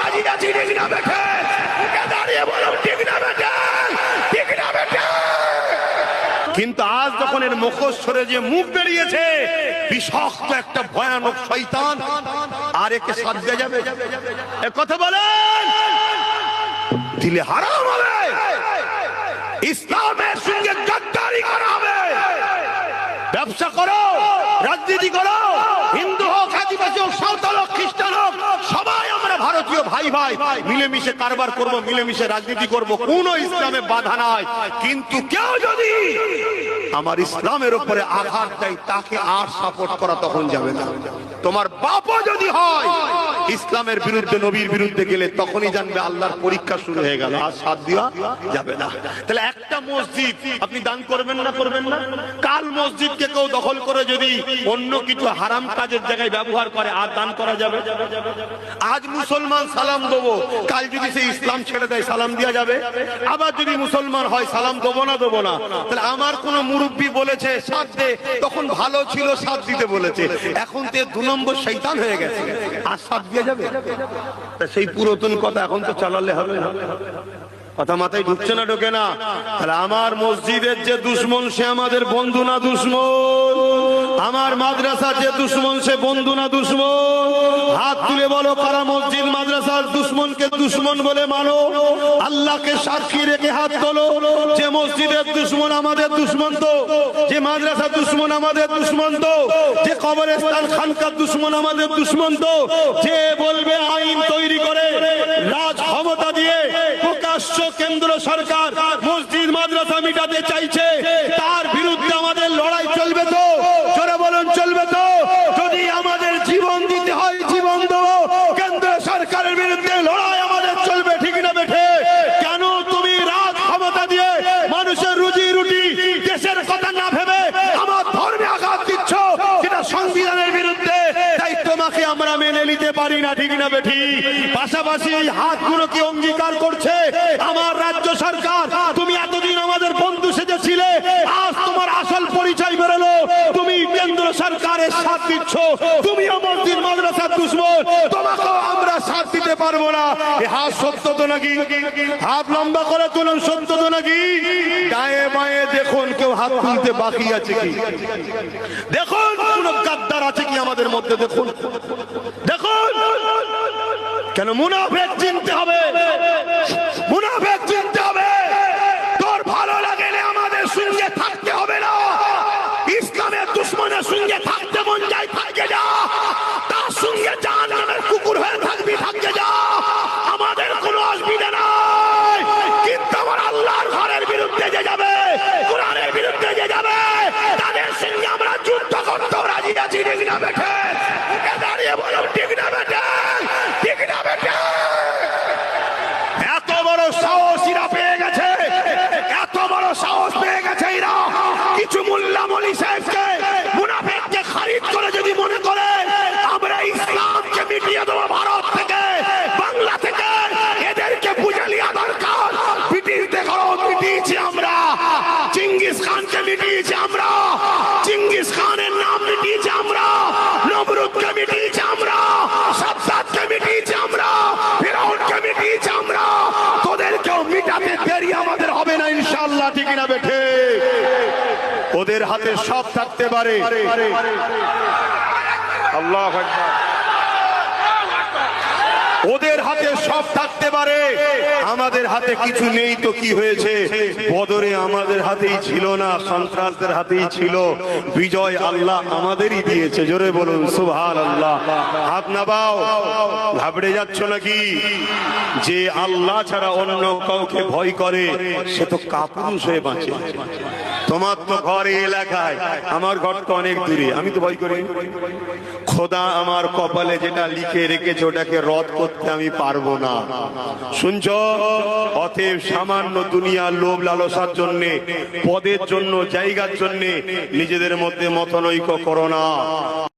রাজি আছি ঠিক না বেঠে দাঁড়িয়ে বলো ঠিক না বেঠে ঠিক না বেঠে কিন্তু আজ যখন এর মুখোশ সরে যে মুখ বেরিয়েছে, বিষাক্ত একটা ভয়ানক শয়তান। আর একে সাথ যাবে। এ কথা বলেন। দিলে হারাম হবে। ইসলামের সঙ্গে গাদ্দারি করা হবে। ব্যবসা করো, রাজনীতি করো, হিন্দু হোক, আদিবাসী হোক সাঁওতাল হোক খ্রিস্টান হোক সবাই আমরা ভারতীয় ভাই ভাই মিলেমিশে কারবার করব, মিলেমিশে রাজনীতি করব, কোন ইসলামে বাধা নাই। কিন্তু কেউ যদি আমার ইসলামের উপরে আঘাত দেয়, তাকে আর সাপোর্ট করা তখন যাবে না। তোমার বাপও যদি হয়, ইসলামের বিরুদ্ধে, নবীর বিরুদ্ধে গেলে তখনই জানবে আল্লাহর পরীক্ষা শুরু হয়ে গেল, আর সাথ দেওয়া যাবে না। তাহলে একটা মসজিদ আপনি দান করবেন না করবেন না? কাল মসজিদকে কেউ দখল করে যদি অন্য কিছু হারাম কাজের জায়গায় ব্যবহার করে, আর দান করা যাবে? আজ মুসলমান সালাম দেবো, কাল যদি সে ইসলাম ছেড়ে দেয়, সালাম দেওয়া যাবে? আবার যদি মুসলমান হয়, সালাম দেবো না দেবো না? তাহলে আমার কোন মুরব্বী বলেছে, সাথ দে। তখন ভালো ছিল, সাথ দিতে বলেছে। এখন তো দু নম্বর শৈতান হয়ে গেছে। আর সব দিয়ে যাবে? তা সেই পুরাতন কথা এখন তো চালালে হবে না। কথা মাথায় ঢুকছে না, ঢোকে না। তাহলে আমার মসজিদের যে দুশ্মন, সে আমাদের বন্ধু না দুশ্মন? আমার মাদ্রাসার যে দুশ্মন, সে বন্ধু না দুশ্মন? হাত তুলে বলো, কারা মসজিদ মাদ্রাসার দুশ্মনকে দুশ্মন বলে মানো? আল্লাহকে সাক্ষী রেখে হাত তোলো। যে মসজিদের দুশ্মন আমাদের দুশ্মন তো, যে মাদ্রাসা দুশ্মন আমাদের দুশ্মন তো, যে কবরস্থান খানকার দুশ্মন আমাদের দুশ্মন তো, যে বলবে আইন তৈরি করে, রাজ ক্ষমতা দিয়ে প্রকাশ্য কেন্দ্র সরকার মসজিদ মাদ্রাসা মিটাতে চাইছে তার বিরুদ্ধে আমাদের লড়াই চলবে তো জোরে বলুন চলবে তো যদি আমাদের জীবন দিতে হয় জীবন দেবো কেন্দ্র সরকারের বিরুদ্ধে লড়াই আমাদের চলবে ঠিক না বেঠে কেন তুমি রাজ ক্ষমতা দিয়ে মানুষের রুজি রুটি দেশের কথা না ভেবে আমার ধর্মে আঘাত দিচ্ছ যেটা সংবিধানের বিরুদ্ধে তাই তোমাকে আমরা মেনে নিতে পারি না, ঠিক না বেঠি? পাশাপাশি এই হাতগুলোকে অঙ্গীকার করছে আমার রাজ্য সরকার। তুমি এতদিন আমাদের বন্ধু সেজেছিলে, আজ তোমার আসল পরিচয় বেরোলো। তুমি কেন্দ্র সরকারের সাথ দিচ্ছ। তুমি মসজিদ মাদ্রাসার দুশ্মন তোমাকেও আমরা দিতে পারব না। হাত সত্য তো নাকি? হাত লম্বা করে তুলুন, সত্য তো নাকি? ডায়ে মায়ে দেখুন, কেউ হাত তুলতে বাকি আছে কি? দেখুন, কোন গাদ্দার আছে কি আমাদের মধ্যে, দেখুন। দেখুন। কেন মুনাফেক চিনতে হবে? কোরআনের বিরুদ্ধে যে যাবে। তাদের সঙ্গে আমরা যুদ্ধ করতে রাজি আছি, ঠিক না বেঠে? দাঁড়িয়ে বলো ঠিক না বেঠে? ঠিক না বেঠে? এত বড় সাহস ঠিক না বেঠে ওদের হাতে সব থাকতে পারে। আল্লাহ ওদের হাতে সব থাকতে পারে। আমাদের হাতে কিছু নেই তো কি হয়েছে? বদরে আমাদের হাতেই ছিল না, সন্ত্রাসদের হাতেই ছিল। বিজয় আল্লাহ আমাদেরই দিয়েছে, জোরে বলুন সুভান আল্লাহ হাত নাবাও ঘাবড়ে যাচ্ছ নাকি? যে আল্লাহ ছাড়া অন্য কাউকে ভয় করে, সে তো কাপুরুষ হয়ে বাঁচে। তোমার তো ঘর এলাকায়। আমার ঘর তো অনেক দূরে। আমি তো ভয় করি। খোদা আমার কপালে যেটা লিখে রেখেছে, ওটাকে রদ করতে আমি পারব না। শুনছ? অতএব সামান্য দুনিয়ার লোভ লালসার জন্য, পদের জন্য, জায়গার জন্য নিজেদের মধ্যে মতনৈক্য করো না।